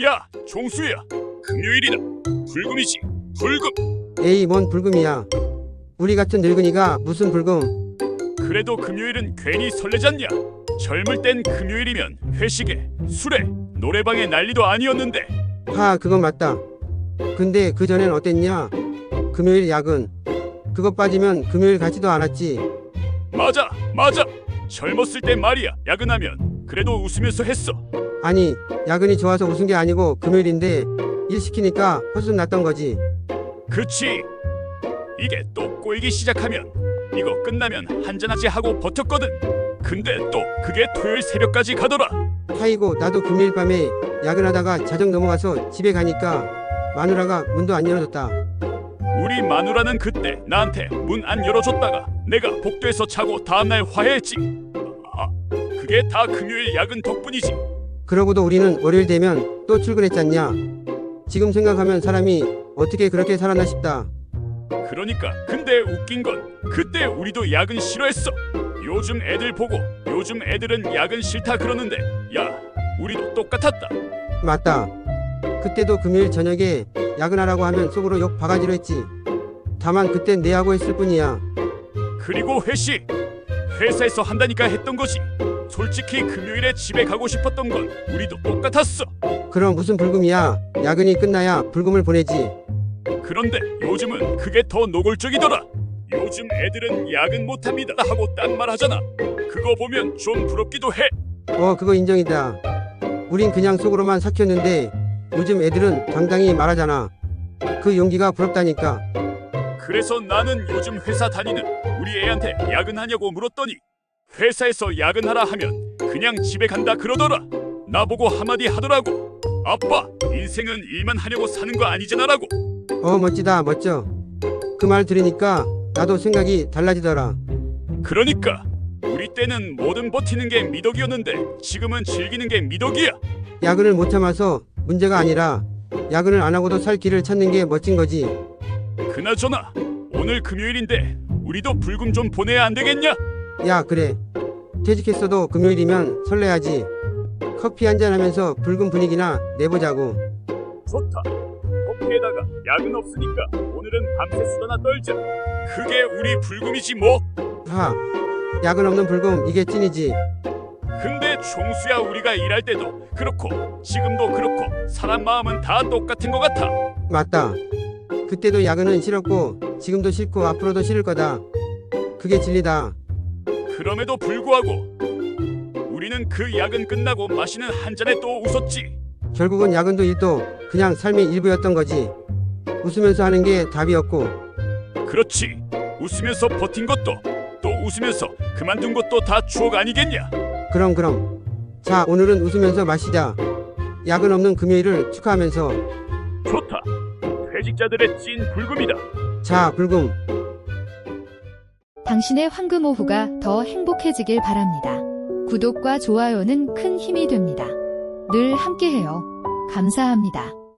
야, 종수야. 금요일이다. 불금이지. 불금. 에이 뭔 불금이야. 우리 같은 늙은이가 무슨 불금. 그래도 금요일은 괜히 설레잖냐? 젊을 땐 금요일이면 회식에, 술에, 노래방에 난리도 아니었는데 하 그건 맞다. 근데 그 전엔 어땠냐? 금요일 야근. 그거 빠지면 금요일 가지도 않았지. 맞아, 맞아. 젊었을 땐 말이야. 야근하면 그래도 웃으면서 했어. 아니 야근이 좋아서 웃은 게 아니고 금요일인데 일 시키니까 헛순 났던 거지. 그치? 이게 또 꼬이기 시작하면 이거 끝나면 한잔하지 하고 버텼거든. 근데 또 그게 토요일 새벽까지 가더라. 하이고 나도 금요일 밤에 야근하다가 자정 넘어가서 집에 가니까 마누라가 문도 안 열어줬다. 우리 마누라는 그때 나한테 문 안 열어줬다가 내가 복도에서 자고 다음날 화해했지. 아, 그게 다 금요일 야근 덕분이지. 그러고도 우리는 월요일 되면 또 출근했잖냐. 지금 생각하면 사람이 어떻게 그렇게 살았나 싶다. 그러니까 근데 웃긴 건 그때 우리도 야근 싫어했어. 요즘 애들 보고 요즘 애들은 야근 싫다 그러는데 야 우리도 똑같았다. 맞다. 그때도 금요일 저녁에 야근하라고 하면 속으로 욕 바가지로 했지. 다만 그땐 내하고 했을 뿐이야. 그리고 회식 회사에서 한다니까 했던 거지. 솔직히 금요일에 집에 가고 싶었던 건 우리도 똑같았어. 그럼 무슨 불금이야. 야근이 끝나야 불금을 보내지. 그런데 요즘은 그게 더 노골적이더라. 요즘 애들은 야근 못합니다 하고 딴 말 하잖아. 그거 보면 좀 부럽기도 해. 어, 그거 인정이다. 우린 그냥 속으로만 삭혔는데 요즘 애들은 당당히 말하잖아. 그 용기가 부럽다니까. 그래서 나는 요즘 회사 다니는 우리 애한테 야근하냐고 물었더니 회사에서 야근하라 하면 그냥 집에 간다 그러더라. 나보고 한마디 하더라고. 아빠, 인생은 일만 하려고 사는 거 아니잖아라고. 어, 멋지다, 멋져. 그 말 들으니까 나도 생각이 달라지더라. 그러니까 우리 때는 뭐든 버티는 게 미덕이었는데 지금은 즐기는 게 미덕이야. 야근을 못 참아서 문제가 아니라 야근을 안 하고도 살 길을 찾는 게 멋진 거지. 그나저나 오늘 금요일인데 우리도 불금 좀 보내야 안 되겠냐? 야, 그래. 퇴직했어도 금요일이면 설레야지. 커피 한잔 하면서 붉은 분위기나 내보자고. 좋다. 커피에다가 야근 없으니까 오늘은 밤새 수다나 떨자. 그게 우리 불금이지 뭐. 하, 야근 없는 불금 이게 찐이지. 근데 종수야 우리가 일할 때도 그렇고 지금도 그렇고 사람 마음은 다 똑같은 것 같아. 맞다. 그때도 야근은 싫었고 지금도 싫고 앞으로도 싫을 거다. 그게 진리다. 그럼에도 불구하고 우리는 그 야근 끝나고 마시는 한 잔에 또 웃었지. 결국은 야근도 일도 그냥 삶의 일부였던 거지. 웃으면서 하는 게 답이었고 그렇지. 웃으면서 버틴 것도 또 웃으면서 그만둔 것도 다 추억 아니겠냐? 그럼 그럼. 자 오늘은 웃으면서 마시자. 야근 없는 금요일을 축하하면서 좋다. 퇴직자들의 찐 불금이다. 자 불금 당신의 황금 오후가 더 행복해지길 바랍니다. 구독과 좋아요는 큰 힘이 됩니다. 늘 함께해요. 감사합니다.